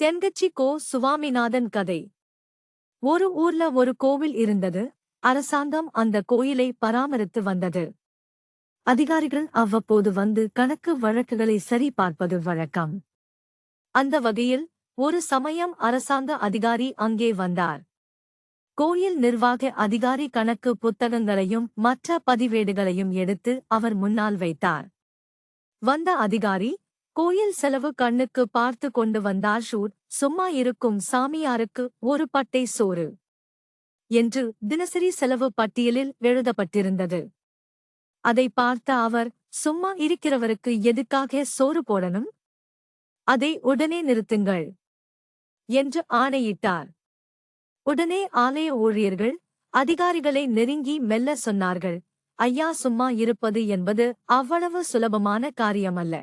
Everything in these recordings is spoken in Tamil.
தென்கட்சி கோ. சுவாமிநாதன் கதை. ஒரு ஊர்ல ஒரு கோவில் இருந்தது. அரசாங்கம் அந்த கோயிலை பராமரித்து வந்தது. அதிகாரிகள் அவ்வப்போது வந்து கணக்கு வழக்குகளை சரி பார்ப்பது வழக்கம். அந்த வகையில் ஒரு சமயம் அரசாங்க அதிகாரி அங்கே வந்தார். கோயில் நிர்வாக அதிகாரி கணக்கு புத்தகங்களையும் மற்ற பதிவேடுகளையும் எடுத்து அவர் முன்னால் வைத்தார். வந்த அதிகாரி கோயில் செலவு கண்ணுக்கு பார்த்து கொண்டு வந்தார் ஷூட் சும்மா இருக்கும் சாமியாருக்கு ஒரு பட்டை சோறு என்று தினசரி செலவு பட்டியலில் எழுதப்பட்டிருந்தது. அதை பார்த்த அவர் சும்மா இருக்கிறவருக்கு எதுக்காக சோறு போடணும்? அதை உடனே நிறுத்துங்கள் என்று ஆணையிட்டார். உடனே ஆலய ஊழியர்கள் அதிகாரிகளை நெருங்கி மெல்ல சொன்னார்கள் ஐயா சும்மா இருப்பது என்பது அவ்வளவு சுலபமான காரியமல்ல.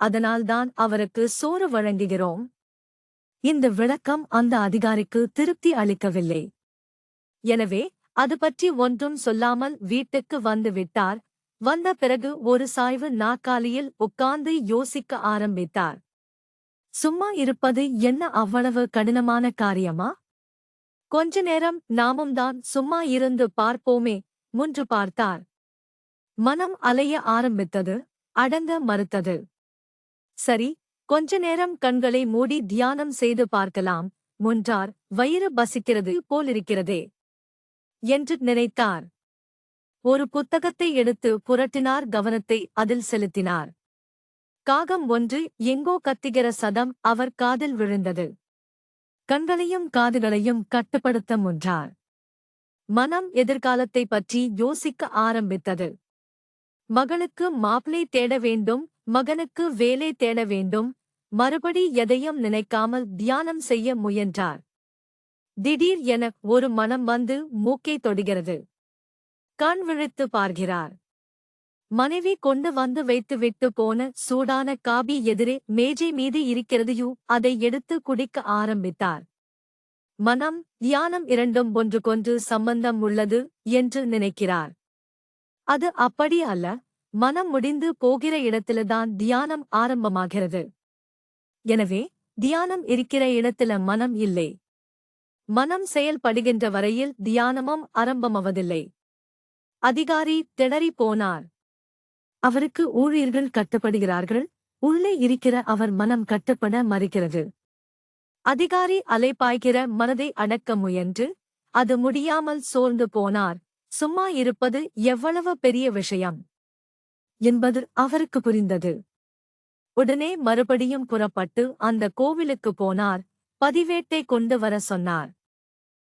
அதனால்தான் அவருக்கு சோறு வழங்குகிறோம். இந்த விளக்கம் அந்த அதிகாரிக்கு திருப்தி அளிக்கவில்லை. எனவே அது பற்றி ஒன்றும் சொல்லாமல் வீட்டுக்கு வந்து விட்டார். வந்த பிறகு ஒரு சாய்வு நாற்காலியில் உட்கார்ந்து யோசிக்க ஆரம்பித்தார். சும்மா இருப்பது என்ன அவ்வளவு கடினமான காரியமா? கொஞ்ச நேரம் நாமும் தான் சும்மா இருந்து பார்ப்போமே முன்று பார்த்தார். மனம் அலைய ஆரம்பித்தது அடங்க மறுத்தது. சரி கொஞ்ச நேரம் கண்களை மூடி தியானம் செய்து பார்க்கலாம். முன்றார் வயிறு பசிக்கிறது போலிருக்கிறதே என்று நினைத்தார். ஒரு புத்தகத்தை எடுத்து புரட்டினார் கவனத்தை அதில் செலுத்தினார். காகம் ஒன்று எங்கோ கத்திகிற சதம் அவர் காதில் விழுந்தது. கண்களையும் காதுகளையும் கட்டுப்படுத்த முன்றார். மனம் எதிர்காலத்தை பற்றி யோசிக்க ஆரம்பித்தது. மகளுக்கு மாப்பிளை தேட வேண்டும் மகனுக்கு வேலை தேட வேண்டும். மறுபடி எதையும் நினைக்காமல் தியானம் செய்ய முயன்றார். திடீர் என ஒரு மனம் வந்து மூக்கை தொடுகிறது. கண் விழித்து பார்க்கிறார். மனைவி கொண்டு வந்து வைத்துவிட்டு போன சூடான காபி எதிரே மேஜை மீது இருக்கிறதையோ அதை எடுத்து குடிக்க ஆரம்பித்தார். மனம் தியானம் இரண்டும் ஒன்றுக்கொன்று சம்பந்தம் உள்ளது என்று நினைக்கிறார். அது அப்படி அல்ல. மனம் முடிந்து போகிற இடத்தில்தான் தியானம் ஆரம்பமாகிறது. எனவே தியானம் இருக்கிற இடத்துல மனம் இல்லை. மனம் செயல்படுகின்ற வரையில் தியானமும் ஆரம்பமாவதில்லை. அதிகாரி திணறி போனார். அவருக்கு ஊழியர்கள் கட்டப்படுகிறார்கள். உள்ளே இருக்கிற அவர் மனம் கட்டப்பட மறுக்கிறது. அதிகாரி அலைப்பாய்கிற மனதை அடக்க முயன்று அது முடியாமல் சோர்ந்து போனார். சும்மா இருப்பது எவ்வளவு பெரிய விஷயம். என்பது அவருக்கு புரிந்தது. உடனே மறுபடியும் புறப்பட்டு அந்த கோவிலுக்கு போனார். பதிவேட்டை கொண்டு வர சொன்னார்.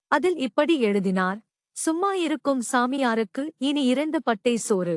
அதில் இப்படி எழுதினார். சும்மா இருக்கும் சாமியாருக்கு இனி இரண்டு பட்டை சோறு.